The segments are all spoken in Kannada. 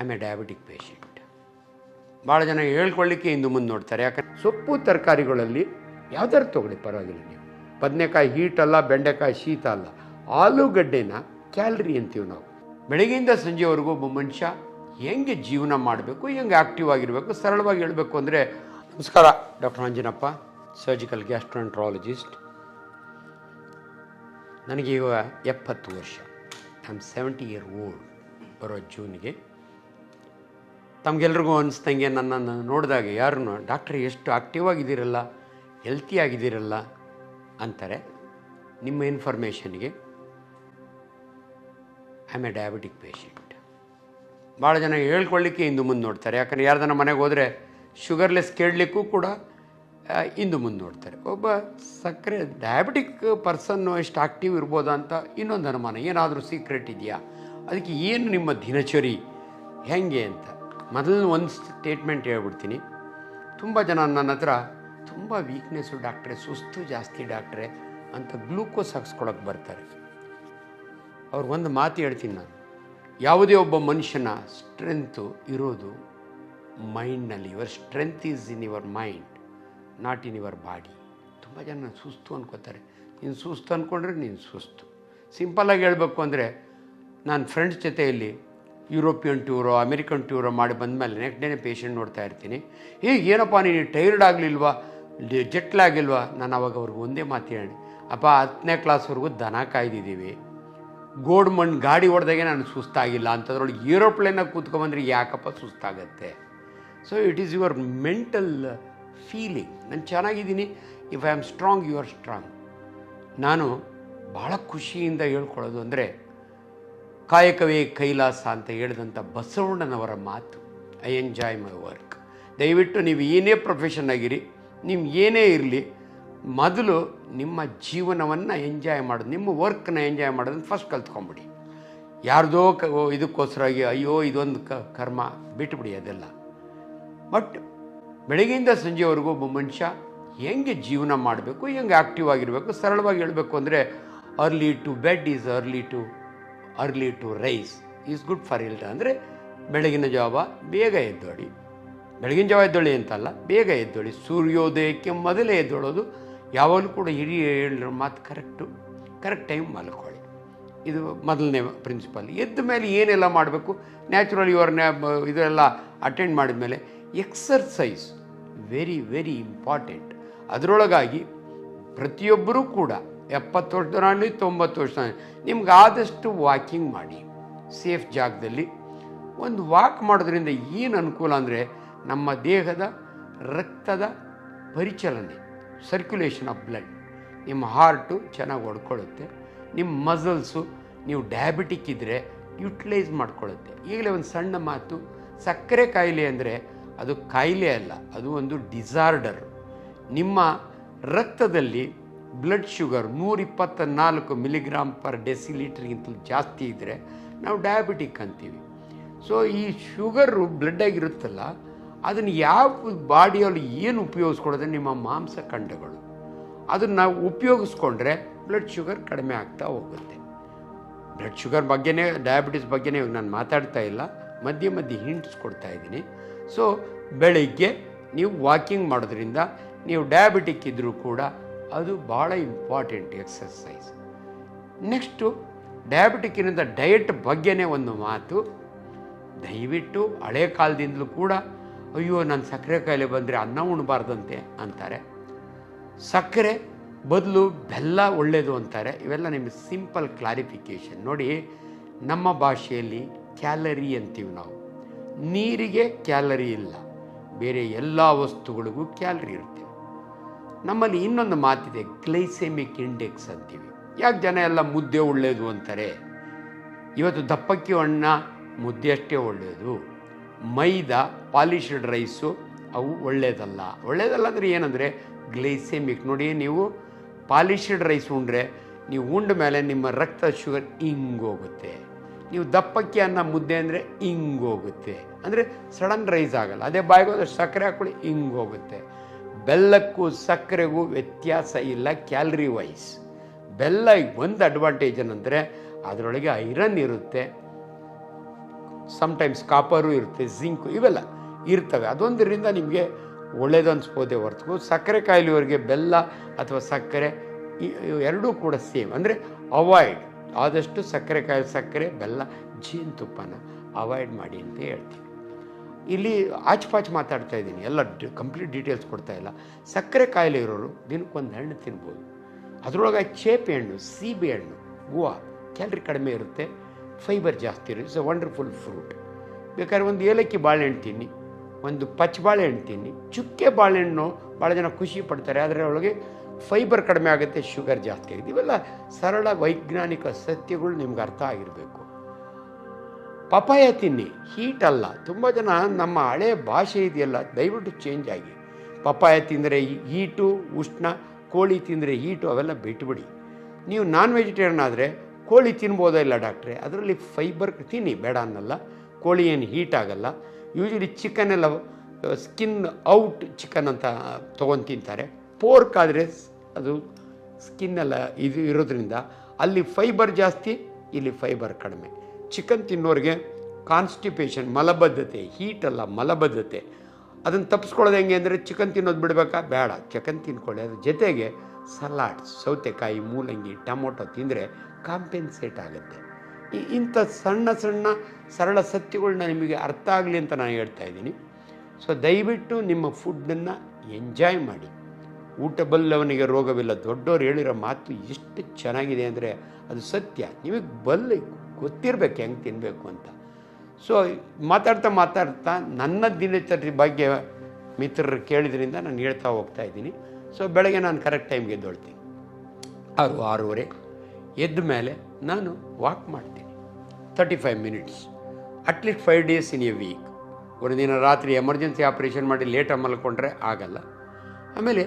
ಎ ಡಯಾಬಿಟಿಕ್ ಪೇಷಂಟ್ ಭಾಳ ಜನ ಹೇಳ್ಕೊಳ್ಳಿಕ್ಕೆ ಇಂದು ಮುಂದೆ ನೋಡ್ತಾರೆ. ಯಾಕಂದ್ರೆ ಸೊಪ್ಪು ತರಕಾರಿಗಳಲ್ಲಿ ಯಾವ್ದಾರು ತೊಗೊಳ್ಳಿ, ಪರವಾಗಿಲ್ಲ ನೀವು. ಬದನೆಕಾಯಿ ಹೀಟ್ ಅಲ್ಲ, ಬೆಂಡೆಕಾಯಿ ಶೀತ ಅಲ್ಲ. ಆಲೂಗಡ್ಡೆನ ಕ್ಯಾಲ್ರಿ ಅಂತೀವಿ ನಾವು. ಬೆಳಗ್ಗೆಯಿಂದ ಸಂಜೆವರೆಗೂ ಒಬ್ಬ ಮನುಷ್ಯ ಹೆಂಗೆ ಜೀವನ ಮಾಡಬೇಕು, ಹೆಂಗೆ ಆ್ಯಕ್ಟಿವ್ ಆಗಿರಬೇಕು, ಸರಳವಾಗಿ ಹೇಳಬೇಕು ಅಂದರೆ, ನಮಸ್ಕಾರ, ಡಾಕ್ಟರ್ ಅಂಜನಪ್ಪ ಸರ್ಜಿಕಲ್ ಗ್ಯಾಸ್ಟ್ರೋಂಟ್ರಾಲಜಿಸ್ಟ್ ನನಗೆ ಇವಾಗ ಎಪ್ಪತ್ತು ವರ್ಷ. I am seventy year old ಬರೋ ಜೂನ್ಗೆ ತಮಗೆಲ್ರಿಗೂ ಅನಿಸ್ದಂಗೆ ನನ್ನನ್ನು ನೋಡಿದಾಗ ಯಾರನ್ನು ಡಾಕ್ಟ್ರ್, ಎಷ್ಟು ಆಕ್ಟಿವ್ ಆಗಿದ್ದೀರಲ್ಲ? ಹೆಲ್ತಿ ಆಗಿದ್ದೀರಲ್ಲ? ಅಂತಾರೆ. ನಿಮ್ಮ ಇನ್ಫಾರ್ಮೇಷನ್ಗೆ ಐ ಎ ಡಯಾಬಿಟಿಕ್ ಪೇಷಂಟ್ ಭಾಳ ಜನ ಹೇಳ್ಕೊಳ್ಳಿಕ್ಕೆ ಇಂದು ಮುಂದೆ ನೋಡ್ತಾರೆ. ಯಾಕಂದರೆ ಯಾರ್ದನ ಮನೆಗೆ ಹೋದರೆ ಶುಗರ್ಲೆಸ್ ಕೇಳಲಿಕ್ಕೂ ಕೂಡ ಇಂದು ಮುಂದೆ ನೋಡ್ತಾರೆ. ಒಬ್ಬ ಸಕ್ಕರೆ ಡಯಾಬಿಟಿಕ್ ಪರ್ಸನ್ನು ಎಷ್ಟು ಆಕ್ಟಿವ್ ಇರ್ಬೋದಾ ಅಂತ ಇನ್ನೊಂದು ಅನುಮಾನ, ಏನಾದರೂ ಸೀಕ್ರೆಟ್ ಇದೆಯಾ? ಅದಕ್ಕೆ ಏನು ನಿಮ್ಮ ದಿನಚರಿ? ಹೆಂಗೆ ಅಂತ. ಮೊದಲು ಒಂದು ಸ್ಟೇಟ್ಮೆಂಟ್ ಹೇಳ್ಬಿಡ್ತೀನಿ. ತುಂಬ ಜನ ನನ್ನ ಹತ್ರ ತುಂಬ ವೀಕ್ನೆಸ್ಸು ಡಾಕ್ಟ್ರೆ ಸುಸ್ತು ಜಾಸ್ತಿ ಡಾಕ್ಟ್ರೆ ಅಂತ ಗ್ಲೂಕೋಸ್ ಹಾಕ್ಸ್ಕೊಳಕ್ಕೆ ಬರ್ತಾರೆ. ಅವ್ರಿಗೊಂದು ಮಾತು ಹೇಳ್ತೀನಿ ನಾನು. ಯಾವುದೇ ಒಬ್ಬ ಮನುಷ್ಯನ ಸ್ಟ್ರೆಂತು ಇರೋದು ಮೈಂಡ್ನಲ್ಲಿ your strength is in your mind not in your body ತುಂಬ ಜನ ಸುಸ್ತು ಅನ್ಕೋತಾರೆ. ನೀನು ಸುಸ್ತು ಅಂದ್ಕೊಂಡ್ರೆ ನೀನು ಸುಸ್ತು. ಸಿಂಪಲ್ಲಾಗಿ ಹೇಳಬೇಕು ಅಂದರೆ, ನಾನು ಫ್ರೆಂಡ್ಸ್ ಜೊತೆಯಲ್ಲಿ ಯುರೋಪಿಯನ್ ಟೂರೋ ಅಮೆರಿಕನ್ ಟೂರೋ ಮಾಡಿ ಬಂದಮೇಲೆ ನೆಕ್ಸ್ಟ್ ಡೇನೆ ಪೇಷಂಟ್ ನೋಡ್ತಾ ಇರ್ತೀನಿ. ಏ ಏನಪ್ಪ ನೀನು ಟೈರ್ಡ್ ಆಗಲಿಲ್ವಾ? ಜೆಟ್ಲಾಗಿಲ್ವಾ ನಾನು ಅವಾಗ ಅವ್ರಿಗೆ ಒಂದೇ ಮಾತು ಹೇಳಿ. ಅಪ್ಪ ಹತ್ತನೇ ಕ್ಲಾಸ್ವರೆಗೂ ದನ ಕಾಯ್ದಿದ್ದೀವಿ. ಗೋಡ್ ಮಣ್ಣು ಗಾಡಿ ಹೊಡೆದಾಗೆ ನಾನು ಸುಸ್ತಾಗಿಲ್ಲ. ಅಂಥದ್ರೊಳಗೆ ಏರೋಪ್ಲೇನಾಗ ಕೂತ್ಕೊಂಬಂದ್ರೆ ಯಾಕಪ್ಪ ಸುಸ್ತಾಗತ್ತೆ? So it is your mental feeling ನಾನು ಚೆನ್ನಾಗಿದ್ದೀನಿ. If I am strong you are strong ನಾನು ಭಾಳ ಖುಷಿಯಿಂದ ಹೇಳ್ಕೊಳ್ಳೋದು ಅಂದರೆ ಕಾಯಕವೇ ಕೈಲಾಸ ಅಂತ ಹೇಳಿದಂಥ ಬಸವಣ್ಣನವರ ಮಾತು. ಐ ಎಂಜಾಯ್ ಮೈ ವರ್ಕ್ ದಯವಿಟ್ಟು ನೀವು ಏನೇ ಪ್ರೊಫೆಷನ್ ಆಗಿರಿ ನಿಮ್ಗೆ ಏನೇ ಇರಲಿ, ಮೊದಲು ನಿಮ್ಮ ಜೀವನವನ್ನು ಎಂಜಾಯ್ ಮಾಡೋದು, ನಿಮ್ಮ ವರ್ಕ್ನ ಎಂಜಾಯ್ ಮಾಡೋದನ್ನು ಫಸ್ಟ್ ಕಲ್ತ್ಕೊಂಬಿಡಿ. ಯಾರ್ದೋ ಕ ಇದಕ್ಕೋಸ್ಕರಾಗಿ ಅಯ್ಯೋ, ಇದೊಂದು ಕ, ಕರ್ಮ ಬಿಟ್ಬಿಡಿ ಅದೆಲ್ಲ. ಬಟ್ ಬೆಳಗ್ಗೆಯಿಂದ ಸಂಜೆವರೆಗೂ ಒಬ್ಬ ಮನುಷ್ಯ ಹೆಂಗೆ ಜೀವನ ಮಾಡಬೇಕು, ಹೆಂಗೆ ಆ್ಯಕ್ಟಿವ್ ಆಗಿರಬೇಕು, ಸರಳವಾಗಿ ಹೇಳಬೇಕು ಅಂದರೆ early to bed is early to early to rise is good for health ಅಂದರೆ ಬೆಳಗಿನ ಜಾವ ಬೇಗ ಎದ್ದೋಳಿ ಬೆಳಗಿನ ಜಾವ ಎದ್ದೋಳಿ ಅಂತಲ್ಲ ಬೇಗ ಎದ್ದೋಳಿ ಸೂರ್ಯೋದಯಕ್ಕೆ ಮೊದಲೇ ಎದ್ದೋಳೋದು ಯಾವಾಗಲೂ ಕೂಡ ಹಿರಿಯ ಹೇಳಿರೋ ಮಾತು ಕರೆಕ್ಟು ಕರೆಕ್ಟ್ ಟೈಮ್ ಮಲ್ಕೊಳ್ಳಿ ಇದು ಮೊದಲನೇ ಪ್ರಿನ್ಸಿಪಲ್ ಎದ್ದ ಮೇಲೆ ಏನೆಲ್ಲ ಮಾಡಬೇಕು ನ್ಯಾಚುರಲ್ ಯುವರ್ ನ್ಯಾ ಇದೆಲ್ಲ ಅಟೆಂಡ್ ಮಾಡಿದ ಮೇಲೆ ಎಕ್ಸರ್ಸೈಸ್ ವೆರಿ ವೆರಿ ಇಂಪಾರ್ಟೆಂಟ್ ಅದರೊಳಗಾಗಿ ಪ್ರತಿಯೊಬ್ಬರೂ ಕೂಡ ಎಪ್ಪತ್ತು ವರ್ಷದವರಾಗಲಿ ತೊಂಬತ್ತು ವರ್ಷ. ನಿಮ್ಗೆ ಆದಷ್ಟು ವಾಕಿಂಗ್ ಮಾಡಿ ಸೇಫ್ ಜಾಗದಲ್ಲಿ. ಒಂದು ವಾಕ್ ಮಾಡೋದ್ರಿಂದ ಏನು ಅನುಕೂಲ ಅಂದರೆ, ನಮ್ಮ ದೇಹದ ರಕ್ತದ ಪರಿಚಲನೆ ಸರ್ಕ್ಯುಲೇಷನ್ ಆಫ್ ಬ್ಲಡ್ ನಿಮ್ಮ ಹಾರ್ಟು ಚೆನ್ನಾಗಿ ಹೊಡ್ಕೊಳ್ಳುತ್ತೆ. ನಿಮ್ಮ ಮಸಲ್ಸು ನೀವು ಡಯಾಬಿಟಿಕ್ ಇದ್ದರೆ ಯುಟಿಲೈಸ್ ಮಾಡ್ಕೊಳ್ಳುತ್ತೆ. ಈಗಲೇ ಒಂದು ಸಣ್ಣ ಮಾತು, ಸಕ್ಕರೆ ಕಾಯಿಲೆ ಅಂದರೆ ಅದು ಕಾಯಿಲೆ ಅಲ್ಲ, ಅದು ಒಂದು ಡಿಸಾರ್ಡರ್ ನಿಮ್ಮ ರಕ್ತದಲ್ಲಿ ಬ್ಲಡ್ ಶುಗರ್ ನೂರಿಪ್ಪತ್ತ ನಾಲ್ಕು ಮಿಲಿಗ್ರಾಮ್ ಪರ್ ಡೆಸಿಲೀಟ್ರಿಗಿಂತಲೂ ಜಾಸ್ತಿ ಇದ್ದರೆ ನಾವು ಡಯಾಬಿಟಿಕ್ ಅಂತೀವಿ. ಸೊ ಈ ಶುಗರು ಬ್ಲಡ್ಡಾಗಿರುತ್ತಲ್ಲ ಅದನ್ನು ಯಾವ ಬಾಡಿಯಲ್ಲಿ ಏನು ಉಪಯೋಗಿಸ್ಕೊಳ್ಳೋದ್ರೆ ನಿಮ್ಮ ಮಾಂಸ ಖಂಡಗಳು ಅದನ್ನು ನಾವು ಉಪಯೋಗಿಸ್ಕೊಂಡ್ರೆ ಬ್ಲಡ್ ಶುಗರ್ ಕಡಿಮೆ ಆಗ್ತಾ ಹೋಗುತ್ತೆ. ಬ್ಲಡ್ ಶುಗರ್ ಬಗ್ಗೆನೇ ಡಯಾಬಿಟಿಸ್ ಬಗ್ಗೆನೇ ನಾನು ಮಾತಾಡ್ತಾ ಇಲ್ಲ, ಮಧ್ಯೆ ಮಧ್ಯೆ ಹಿಂಟ್ಸ್ ಕೊಡ್ತಾ ಇದ್ದೀನಿ. ಸೊ ಬೆಳಿಗ್ಗೆ ನೀವು ವಾಕಿಂಗ್ ಮಾಡೋದ್ರಿಂದ ನೀವು ಡಯಾಬಿಟಿಕ್ ಇದ್ದರೂ ಕೂಡ ಅದು ಭಾಳ ಇಂಪಾರ್ಟೆಂಟ್ ಎಕ್ಸಸೈಸ್ ನೆಕ್ಸ್ಟು ಡಯಾಬಿಟಿಕ್ಕಿನಿಂದ ಡಯಟ್ ಬಗ್ಗೆನೇ ಒಂದು ಮಾತು. ದಯವಿಟ್ಟು ಹಳೆ ಕಾಲದಿಂದಲೂ ಕೂಡ, ಅಯ್ಯೋ, ನಾನು ಸಕ್ಕರೆ ಕಾಯಿಲೆ ಬಂದರೆ ಅನ್ನ ಉಣಬಾರ್ದಂತೆ ಅಂತಾರೆ. ಸಕ್ಕರೆ ಬದಲು ಬೆಲ್ಲ ಒಳ್ಳೆಯದು ಅಂತಾರೆ. ಇವೆಲ್ಲ ನಿಮಗೆ ಸಿಂಪಲ್ ಕ್ಲಾರಿಫಿಕೇಷನ್ ನೋಡಿ, ನಮ್ಮ ಭಾಷೆಯಲ್ಲಿ ಕ್ಯಾಲರಿ ಅಂತೀವಿ ನಾವು. ನೀರಿಗೆ ಕ್ಯಾಲರಿ ಇಲ್ಲ. ಬೇರೆ ಎಲ್ಲ ವಸ್ತುಗಳಿಗೂ ಕ್ಯಾಲರಿ ಇರುತ್ತೆ. ನಮ್ಮಲ್ಲಿ ಇನ್ನೊಂದು ಮಾತಿದೆ, ಗ್ಲೈಸೆಮಿಕ್ ಇಂಡೆಕ್ಸ್ ಅಂತೀವಿ. ಯಾಕೆ ಜನ ಎಲ್ಲ ಮುದ್ದೆ ಒಳ್ಳೆಯದು ಅಂತಾರೆ? ಇವತ್ತು ದಪ್ಪಕ್ಕಿ ಅಣ್ಣ ಮುದ್ದೆ ಅಷ್ಟೇ ಒಳ್ಳೆಯದು ಮೈದಾ ಪಾಲಿಶ್ಡ್ ರೈಸು, ಅವು ಒಳ್ಳೆಯದಲ್ಲ ಒಳ್ಳೆಯದಲ್ಲ ಅಂದರೆ ಏನಂದರೆ, ಗ್ಲೈಸೆಮಿಕ್. ನೋಡಿ, ನೀವು ಪಾಲಿಶ್ಡ್ ರೈಸ್ ಉಂಡ್ರೆ, ನೀವು ಉಂಡ ಮೇಲೆ ನಿಮ್ಮ ರಕ್ತ ಶುಗರ್ ಹಿಂಗೋಗುತ್ತೆ ನೀವು ದಪ್ಪಕ್ಕಿ ಅನ್ನ ಮುದ್ದೆ ಅಂದರೆ ಹಿಂಗೋಗುತ್ತೆ ಅಂದರೆ ಸಡನ್ ರೈಸ್ ಆಗಲ್ಲ. ಅದೇ ಬಾಯಿಗೆ ಹೋದ್ರೆ ಸಕ್ಕರೆ ಹಾಕೊಳ್ಳಿ ಹಿಂಗೋಗುತ್ತೆ ಬೆಲ್ಲಕ್ಕೂ ಸಕ್ಕರೆಗೂ ವ್ಯತ್ಯಾಸ ಇಲ್ಲ ಕ್ಯಾಲರಿ ವೈಸ್. ಬೆಲ್ಲ ಒಂದು ಅಡ್ವಾಂಟೇಜ್ ಏನಂದರೆ ಅದರೊಳಗೆ ಐರನ್ ಇರುತ್ತೆ. ಸಮ್ಟೈಮ್ಸ್ ಕಾಪರು ಇರುತ್ತೆ ಜಿಂಕು ಇವೆಲ್ಲ ಇರ್ತವೆ. ಅದೊಂದರಿಂದ ನಿಮಗೆ ಒಳ್ಳೇದು ಅನಿಸ್ಬೋದೇ ಹೊರತು. ಸಕ್ಕರೆ ಕಾಯಿಲೆಯವರಿಗೆ ಬೆಲ್ಲ ಅಥವಾ ಸಕ್ಕರೆ ಎರಡೂ ಕೂಡ ಸೇಮ್. ಅಂದರೆ ಅವಾಯ್ಡ್ ಆದಷ್ಟು ಸಕ್ಕರೆ ಕಾಯಿಲೆ ಸಕ್ಕರೆ, ಬೆಲ್ಲ, ಜೇನುತುಪ್ಪನ ಅವಾಯ್ಡ್ ಮಾಡಿ ಅಂತ ಹೇಳ್ತೀವಿ ಇಲ್ಲಿ ಆಚುಪಾಚು ಮಾತಾಡ್ತಾ ಇದ್ದೀನಿ. ಎಲ್ಲ ಕಂಪ್ಲೀಟ್ ಡೀಟೇಲ್ಸ್ ಕೊಡ್ತಾ ಇಲ್ಲ. ಸಕ್ಕರೆ ಕಾಯಿಲೆ ಇರೋರು ದಿನಕ್ಕೊಂದು ಹಣ್ಣು ತಿನ್ಬೋದು. ಅದರೊಳಗೆ ಚೇಪೆ ಹಣ್ಣು, ಸೀಬೆ ಹಣ್ಣು, ಗುವಾ, ಕ್ಯಾಲ್ರಿ ಕಡಿಮೆ ಇರುತ್ತೆ. ಫೈಬರ್ ಜಾಸ್ತಿ ಇರುತ್ತೆ. ಇಟ್ಸ್ ಅ ವಂಡರ್ಫುಲ್ ಫ್ರೂಟ್ ಬೇಕಾದ್ರೆ ಒಂದು ಏಲಕ್ಕಿ ಬಾಳೆಹಣ್ಣು ತಿನ್ನಿ. ಒಂದು ಪಚ್ಚ ಬಾಳೆಹಣ್ಣು ತಿನ್ನಿ. ಚುಕ್ಕೆ ಬಾಳೆಹಣ್ಣು ಭಾಳ ಜನ ಖುಷಿ ಪಡ್ತಾರೆ. ಒಳಗೆ ಫೈಬರ್ ಕಡಿಮೆ ಆಗುತ್ತೆ ಶುಗರ್ ಜಾಸ್ತಿ ಆಗುತ್ತೆ. ಇವೆಲ್ಲ ಸರಳ ವೈಜ್ಞಾನಿಕ ಸತ್ಯಗಳು ನಿಮ್ಗೆ ಅರ್ಥ ಆಗಿರಬೇಕು. ಪಪಾಯ ತಿನ್ನಿ ಹೀಟ್ ಅಲ್ಲ. ತುಂಬ ಜನ ನಮ್ಮ ಹಳೆ ಭಾಷೆ ಇದೆಯಲ್ಲ, ದಯವಿಟ್ಟು ಚೇಂಜ್ ಆಗಿ. ಪಪಾಯ ತಿಂದರೆ ಹೀಟು ಉಷ್ಣ, ಕೋಳಿ ತಿಂದರೆ ಹೀಟು ಅವೆಲ್ಲ ಬಿಟ್ಬಿಡಿ. ನೀವು ನಾನ್ ವೆಜಿಟೇರಿಯನ್ ಆದರೆ ಕೋಳಿ ತಿನ್ಬೋದಾ ಇಲ್ಲ ಡಾಕ್ಟ್ರೆ ಅದರಲ್ಲಿ ಫೈಬರ್ ತಿನ್ನಿ, ಬೇಡ ಅನ್ನಲ್ಲ. ಕೋಳಿ ಏನು ಹೀಟ್ ಆಗಲ್ಲ. ಯೂಶಲಿ ಚಿಕನ್ ಎಲ್ಲ ಸ್ಕಿನ್ ಔಟ್ ಚಿಕನ್ ಅಂತ ತೊಗೊಂಡು ತಿಂತಾರೆ. ಪೋರ್ಕ್ ಆದರೆ ಅದು ಸ್ಕಿನ್ ಎಲ್ಲ ಇದು ಇರೋದ್ರಿಂದ ಅಲ್ಲಿ ಫೈಬರ್ ಜಾಸ್ತಿ, ಇಲ್ಲಿ ಫೈಬರ್ ಕಡಿಮೆ. ಚಿಕನ್ ತಿನ್ನೋರಿಗೆ ಕಾನ್ಸ್ಟಿಪೇಷನ್ ಮಲಬದ್ಧತೆ ಹೀಟಲ್ಲ ಮಲಬದ್ಧತೆ. ಅದನ್ನು ತಪ್ಪಿಸ್ಕೊಳ್ಳೋದು ಹೆಂಗೆ ಅಂದರೆ ಚಿಕನ್ ತಿನ್ನೋದು ಬಿಡಬೇಕಾ? ಬೇಡ. ಚಿಕನ್ ತಿನ್ಕೊಳ್ಳಿ. ಅದ್ರ ಜೊತೆಗೆ ಸಲಾಡ್ಸ್ ಸೌತೆಕಾಯಿ, ಮೂಲಂಗಿ, ಟೊಮೊಟೊ ತಿಂದರೆ ಕಾಂಪೆನ್ಸೇಟ್ ಆಗುತ್ತೆ. ಇಂಥ ಸಣ್ಣ ಸಣ್ಣ ಸರಳ ಸತ್ಯಗಳನ್ನ ನಿಮಗೆ ಅರ್ಥ ಆಗಲಿ ಅಂತ ನಾನು ಹೇಳ್ತಾ ಇದ್ದೀನಿ. ಸೊ ದಯವಿಟ್ಟು ನಿಮ್ಮ ಫುಡ್ಡನ್ನು ಎಂಜಾಯ್ ಮಾಡಿ. ಊಟ ಬಲ್ಲವನಿಗೆ ರೋಗವಿಲ್ಲ. ದೊಡ್ಡವರು ಹೇಳಿರೋ ಮಾತು ಎಷ್ಟು ಚೆನ್ನಾಗಿದೆ ಅಂದರೆ ಅದು ಸತ್ಯ. ನಿಮಗೆ ಬಲ್ಲ ಗೊತ್ತಿರಬೇಕು ಹೆಂಗೆ ತಿನ್ನಬೇಕು ಅಂತ. ಸೊ ಮಾತಾಡ್ತಾ ಮಾತಾಡ್ತಾ ನನ್ನ ದಿನಚರಿ ಬಗ್ಗೆ ಮಿತ್ರರು ಕೇಳಿದ್ರಿಂದ ನಾನು ಹೇಳ್ತಾ ಹೋಗ್ತಾ ಇದ್ದೀನಿ. ಸೊ ಬೆಳಗ್ಗೆ ನಾನು ಕರೆಕ್ಟ್ ಟೈಮ್ಗೆ ಎದ್ದೊಳ್ತೀನಿ. ಆರು, ಆರೂವರೆ, ಎದ್ದ ಮೇಲೆ ನಾನು ವಾಕ್ ಮಾಡ್ತೀನಿ. Thirty five minutes at least five days in a week ಒಂದು ದಿನ ರಾತ್ರಿ ಎಮರ್ಜೆನ್ಸಿ ಆಪ್ರೇಷನ್ ಮಾಡಿ ಲೇಟಾಗಿ ಮಲ್ಕೊಂಡ್ರೆ ಆಗಲ್ಲ. ಆಮೇಲೆ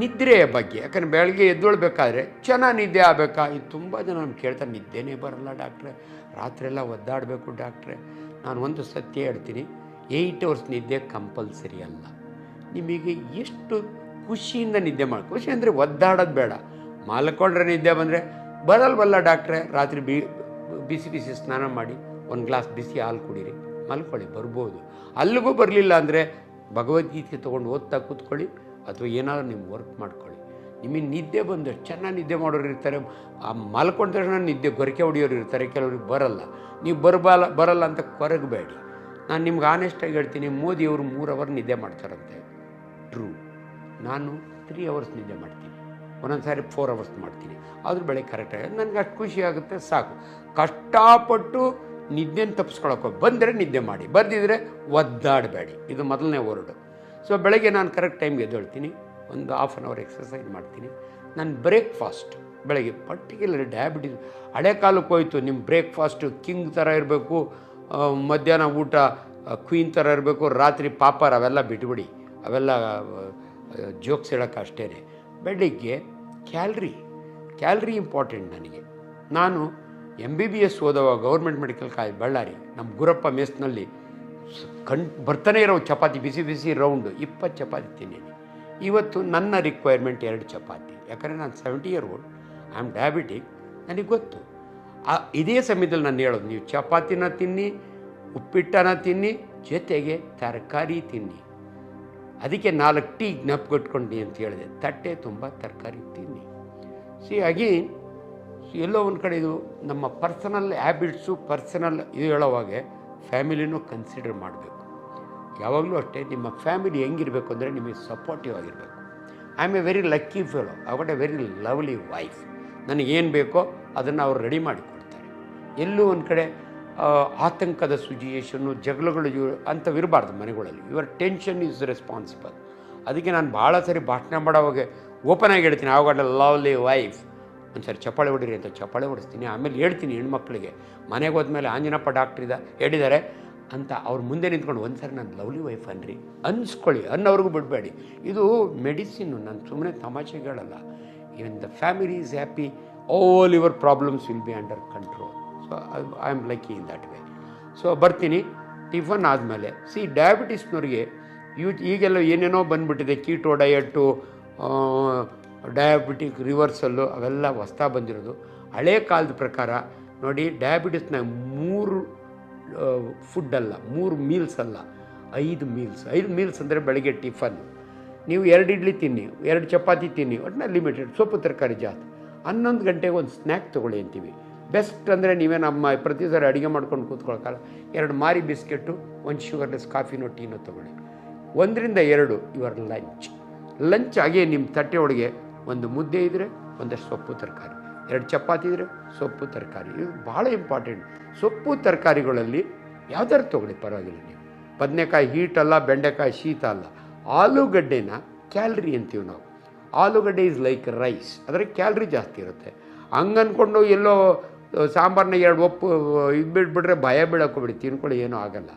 ನಿದ್ರೆಯ ಬಗ್ಗೆ, ಯಾಕಂದರೆ ಬೆಳಗ್ಗೆ ಎದ್ದೊಳ್ಬೇಕಾದ್ರೆ ಚೆನ್ನಾಗಿ ನಿದ್ದೆ ಆಗಬೇಕಾ? ಇದು ತುಂಬ ಜನ ನಮ್ಗೆ ಕೇಳ್ತಾರೆ, ನಿದ್ದೆನೇ ಬರಲ್ಲ ಡಾಕ್ಟ್ರೆ. ರಾತ್ರಿ ಎಲ್ಲ ಒದ್ದಾಡಬೇಕು ಡಾಕ್ಟ್ರೆ. ನಾನು ಒಂದು ಸತ್ಯ ಹೇಳ್ತೀನಿ ಏಯ್ಟ್ ಅವರ್ಸ್ ನಿದ್ದೆ ಕಂಪಲ್ಸರಿ ಅಲ್ಲ. ನಿಮಗೆ ಎಷ್ಟು ಖುಷಿಯಿಂದ ನಿದ್ದೆ ಮಾಡಿ ಖುಷಿ ಅಂದರೆ ಒದ್ದಾಡೋದು ಬೇಡ. ಮಲ್ಕೊಂಡ್ರೆ ನಿದ್ದೆ ಬಂದರೆ ಬರಲ್ವಲ್ಲ ಡಾಕ್ಟ್ರೆ. ರಾತ್ರಿ ಬಿ, ಬಿಸಿ ಬಿಸಿ ಸ್ನಾನ ಮಾಡಿ, ಒಂದು ಗ್ಲಾಸ್ ಬಿಸಿ ಹಾಲು ಕುಡೀರಿ, ಮಲ್ಕೊಳ್ಳಿ, ಬರ್ಬೋದು. ಅಲ್ಲಿಗೂ ಬರಲಿಲ್ಲ ಅಂದರೆ ಭಗವದ್ಗೀತೆ ತೊಗೊಂಡು ಓದ್ತಾ ಕೂತ್ಕೊಳ್ಳಿ ಅಥವಾ ಏನಾದರೂ ನೀವು ವರ್ಕ್ ಮಾಡ್ಕೊಳ್ಳಿ. ನಿಮಗೆ ನಿದ್ದೆ ಬಂದಷ್ಟು ಚೆನ್ನಾಗಿ ನಿದ್ದೆ ಮಾಡೋರು ಇರ್ತಾರೆ, ಆ ಮಲ್ಕೊಂಡ ತಕ್ಷಣ ನಿದ್ದೆ ಗೊರಕೆ ಹೊಡಿಯೋರು ಇರ್ತಾರೆ, ಕೆಲವ್ರಿಗೆ ಬರಲ್ಲ. ನೀವು ಬರಬಲ್ಲ ಬರಲ್ಲ ಅಂತ ಕೊರಗಬೇಡಿ. ನಾನು ನಿಮ್ಗೆ ಆನೆಸ್ಟಾಗಿ ಹೇಳ್ತೀನಿ ಮೋದಿಯವರು ಮೂರು ಅವರ್ ನಿದ್ದೆ ಮಾಡ್ತಾರಂತೆ. ಟ್ರೂ ನಾನು ತ್ರೀ ಅವರ್ಸ್ ನಿದ್ದೆ ಮಾಡ್ತೀನಿ. ಒಂದೊಂದು ಸಾರಿ ಫೋರ್ ಅವರ್ಸ್ ಮಾಡ್ತೀನಿ. ಆದರೂ ಬೆಳಗ್ಗೆ ಕರೆಕ್ಟಾಗಿ ನನಗೆ ಅಷ್ಟು ಖುಷಿ ಆಗುತ್ತೆ, ಸಾಕು. ಕಷ್ಟಪಟ್ಟು ನಿದ್ದೆನ ತಪ್ಪಿಸ್ಕೊಳಕ್ಕೆ ಬಂದರೆ ನಿದ್ದೆ ಮಾಡಿ ಬಂದಿದ್ರೆ ಒದ್ದಾಡಬೇಡಿ. ಇದು ಮೊದಲನೇ ವರ್ಡು ಸೊ ಬೆಳಗ್ಗೆ ನಾನು ಕರೆಕ್ಟ್ ಟೈಮ್ಗೆ ಎದ್ದೇಳ್ತೀನಿ. ಒಂದು ಹಾಫ್ ಆನ್ ಅವರ್ ಎಕ್ಸಸೈಸ್ ಮಾಡ್ತೀನಿ. ನಾನು ಬ್ರೇಕ್ಫಾಸ್ಟ್ ಬೆಳಗ್ಗೆ ಪರ್ಟಿಕ್ಯುಲರ್ ಡಯಾಬಿಟೀಸ್ ಹಳೆ ಕಾಲಕ್ಕೆ ಹೋಯ್ತು ನಿಮ್ಮ ಬ್ರೇಕ್ಫಾಸ್ಟು ಕಿಂಗ್ ಥರ ಇರಬೇಕು ಮಧ್ಯಾಹ್ನ ಊಟ ಕ್ವೀನ್ ಥರ ಇರಬೇಕು, ರಾತ್ರಿ ಪಾಪರ್ ಅವೆಲ್ಲ ಬಿಟ್ಬಿಡಿ. ಅವೆಲ್ಲ ಜೋಕ್ಸ್ ಹೇಳೋಕೆ ಅಷ್ಟೇ ಬೆಳಿಗ್ಗೆ ಕ್ಯಾಲ್ರಿ ಕ್ಯಾಲ್ರಿ ಇಂಪಾರ್ಟೆಂಟ್ ನನಗೆ. ನಾನು ಎಂ ಬಿ ಬಿ ಎಸ್ ಓದೋವಾಗ ಗೌರ್ಮೆಂಟ್ ಮೆಡಿಕಲ್ ಕಾಲೇಜ್ ಬಳ್ಳಾರಿ ನಮ್ಮ ಗುರಪ್ಪ ಮೆಸ್ನಲ್ಲಿ ಕಣ್ ಬರ್ತಾನೆ ಇರೋ ಚಪಾತಿ, ಬಿಸಿ ಬಿಸಿ ರೌಂಡು ಇಪ್ಪತ್ತು ಚಪಾತಿ ತಿನ್ನೀನಿ ಇವತ್ತು ನನ್ನ ರಿಕ್ವೈರ್ಮೆಂಟ್ ಎರಡು ಚಪಾತಿ. ಯಾಕಂದರೆ ನಾನು seventy year old I am diabetic ನನಗೆ ಗೊತ್ತು. ಆ, ಇದೇ ಸಮಯದಲ್ಲಿ ನಾನು ಹೇಳೋದು, ನೀವು ಚಪಾತಿನ ತಿನ್ನಿ, ಉಪ್ಪಿಟ್ಟನ ತಿನ್ನಿ, ಜೊತೆಗೆ ತರಕಾರಿ ತಿನ್ನಿ. ಅದಕ್ಕೆ ನಾಲ್ಕು ಟೀ ಜ್ಞಾಪಕಟ್ಕೊಂಡು ಅಂತ ಹೇಳಿದೆ. ತಟ್ಟೆ ತುಂಬ ತರಕಾರಿ ತಿನ್ನಿ. ಸಿ ಅಗೇನ್ ಎಲ್ಲೋ ಒಂದು ಕಡೆ ಇದು ನಮ್ಮ ಪರ್ಸನಲ್ ಹ್ಯಾಬಿಟ್ಸು ಪರ್ಸನಲ್ ಇದು ಹೇಳೋವಾಗೆ ಫ್ಯಾಮಿಲಿನೂ ಕನ್ಸಿಡರ್ ಮಾಡಬೇಕು. ಯಾವಾಗಲೂ ಅಷ್ಟೇ, ನಿಮ್ಮ ಫ್ಯಾಮಿಲಿ ಹೆಂಗಿರಬೇಕು ಅಂದರೆ ನಿಮಗೆ ಸಪೋರ್ಟಿವ್ ಆಗಿರಬೇಕು. I am a very lucky fellow I what a very lovely wife ನನಗೇನು ಬೇಕೋ ಅದನ್ನು ಅವ್ರು ರೆಡಿ ಮಾಡಿಕೊಡ್ತಾರೆ. ಎಲ್ಲೂ ಒಂದು ಕಡೆ ಆತಂಕದ ಸುಜಿಯೇಷನ್ನು ಜಗಳಗಳು ಅಂಥವಿರಬಾರ್ದು ಮನೆಗಳಲ್ಲಿ. ಯುವರ್ ಟೆನ್ಷನ್ ಈಸ್ ರೆಸ್ಪಾನ್ಸಿಬಲ್ ಅದಕ್ಕೆ ನಾನು ಭಾಳ ಸರಿ ಭಾಷಣ ಮಾಡೋವಾಗ ಓಪನ್ ಆಗಿ ಹೇಳ್ತೀನಿ. ಆವಾಗ ಲವ್ಲಿ ವೈಫ್ ಒಂದು ಸರಿ ಚಪ್ಪಾಳೆ ಹೊಡಿರಿ ಅಂತ ಚಪ್ಪಾಳೆ ಹೊಡಿಸ್ತೀನಿ. ಆಮೇಲೆ ಹೇಳ್ತೀನಿ ಹೆಣ್ಮಕ್ಳಿಗೆ, ಮನೆಗೆ ಹೋದ್ಮೇಲೆ ಆಂಜನಪ್ಪ ಡಾಕ್ಟ್ರ್ ಇದ ಹೇಳಿದ್ದಾರೆ ಅಂತ ಅವ್ರ ಮುಂದೆ ನಿಂತ್ಕೊಂಡು ಒಂದು ಸರಿ ನನ್ನ ಲವ್ಲಿ ವೈಫ್ ಅನ್ರಿ. ಅನ್ಸ್ಕೊಳ್ಳಿ ಅನ್ನೋರಿಗೂ ಬಿಡಬೇಡಿ. ಇದು ಮೆಡಿಸಿನ್ನು, ನಾನು ಸುಮ್ಮನೆ ತಮಾಷೆಗಳಲ್ಲ even the family is happy all your problems will be under control so I am lucky in that way so ಬರ್ತೀನಿ. ಟಿಫನ್ ಆದಮೇಲೆ ಸಿ ಡಯಾಬಿಟಿಸ್ನವ್ರಿಗೆ ಯೂ, ಈಗೆಲ್ಲ ಏನೇನೋ ಬಂದ್ಬಿಟ್ಟಿದೆ ಕೀಟೋ ಡಯಟು ಡಯಾಬಿಟಿಕ್ ರಿವರ್ಸಲ್ಲು ಅವೆಲ್ಲ ಹೊಸ್ತಾ ಬಂದಿರೋದು. ಹಳೆ ಕಾಲದ ಪ್ರಕಾರ ನೋಡಿ ಡಯಾಬಿಟಿಸ್ನ ಮೂರು ಫುಡ್ ಅಲ್ಲ, ಮೂರು ಮೀಲ್ಸ್ ಅಲ್ಲ, ಐದು ಮೀಲ್ಸ್ ಐದು ಮೀಲ್ಸ್ ಅಂದರೆ ಬೆಳಗ್ಗೆ ಟಿಫನ್. ನೀವು ಎರಡು ಇಡ್ಲಿ ತಿನ್ನಿ, ಎರಡು ಚಪಾತಿ ತಿನ್ನಿ ಒಟ್ಟಿನ ಲಿಮಿಟೆಡ್ ಸೊಪ್ಪು ತರಕಾರಿ ಜಾಸ್ತಿ. ಹನ್ನೊಂದು ಗಂಟೆಗೆ ಒಂದು ಸ್ನ್ಯಾಕ್ ತೊಗೊಳ್ಳಿ ಅಂತೀವಿ. ಬೆಸ್ಟ್ ಅಂದರೆ ನೀವೇ ನಮ್ಮ ಪ್ರತಿ ಸಾರಿ ಅಡುಗೆ ಮಾಡ್ಕೊಂಡು ಕೂತ್ಕೊಳ್ಳೋಕ್ಕಲ್ಲ ಎರಡು ಮಾರಿ ಬಿಸ್ಕೆಟು ಒಂದು ಶುಗರ್ಲೆಸ್ ಕಾಫಿನೋ ಟೀನೋ ತೊಗೊಳ್ಳಿ. ಒಂದರಿಂದ ಎರಡು ಇವರ್ ಲಂಚ್ ಲಂಚ್ ಹಾಗೆ ನಿಮ್ಮ ತಟ್ಟೆ ಒಳಗೆ ಒಂದು ಮುದ್ದೆ ಇದ್ದರೆ ಒಂದಷ್ಟು ಸೊಪ್ಪು ತರಕಾರಿ. ಎರಡು ಚಪಾತಿ ಇದ್ದರೆ ಸೊಪ್ಪು ತರಕಾರಿ. ಇದು ಭಾಳ ಇಂಪಾರ್ಟೆಂಟ್ ಸೊಪ್ಪು ತರಕಾರಿಗಳಲ್ಲಿ ಯಾವ್ದಾದ್ರು ತೊಗೊಳ್ಳಿ, ಪರವಾಗಿಲ್ಲ ನೀವು. ಬದನೆಕಾಯಿ ಹೀಟ್ ಅಲ್ಲ, ಬೆಂಡೆಕಾಯಿ ಶೀತ ಅಲ್ಲ. ಆಲೂಗಡ್ಡೆನ ಕ್ಯಾಲ್ರಿ ಅಂತೀವಿ ನಾವು. ಆಲೂಗಡ್ಡೆ ಇಸ್ ಲೈಕ್ ರೈಸ್ ಅದರ ಕ್ಯಾಲ್ರಿ ಜಾಸ್ತಿ ಇರುತ್ತೆ. ಹಂಗೆ ಅಂದ್ಕೊಂಡು ಎಲ್ಲೋ ಸಾಂಬಾರನ್ನ ಎರಡು ಒಪ್ಪು ಇದು ಬಿಟ್ಬಿಟ್ರೆ ಭಯ ಬೀಳಕ್ಕೆ ಬಿಡಿ ತಿನ್ಕೊಳ್ಳಿ ಏನೂ ಆಗಲ್ಲ.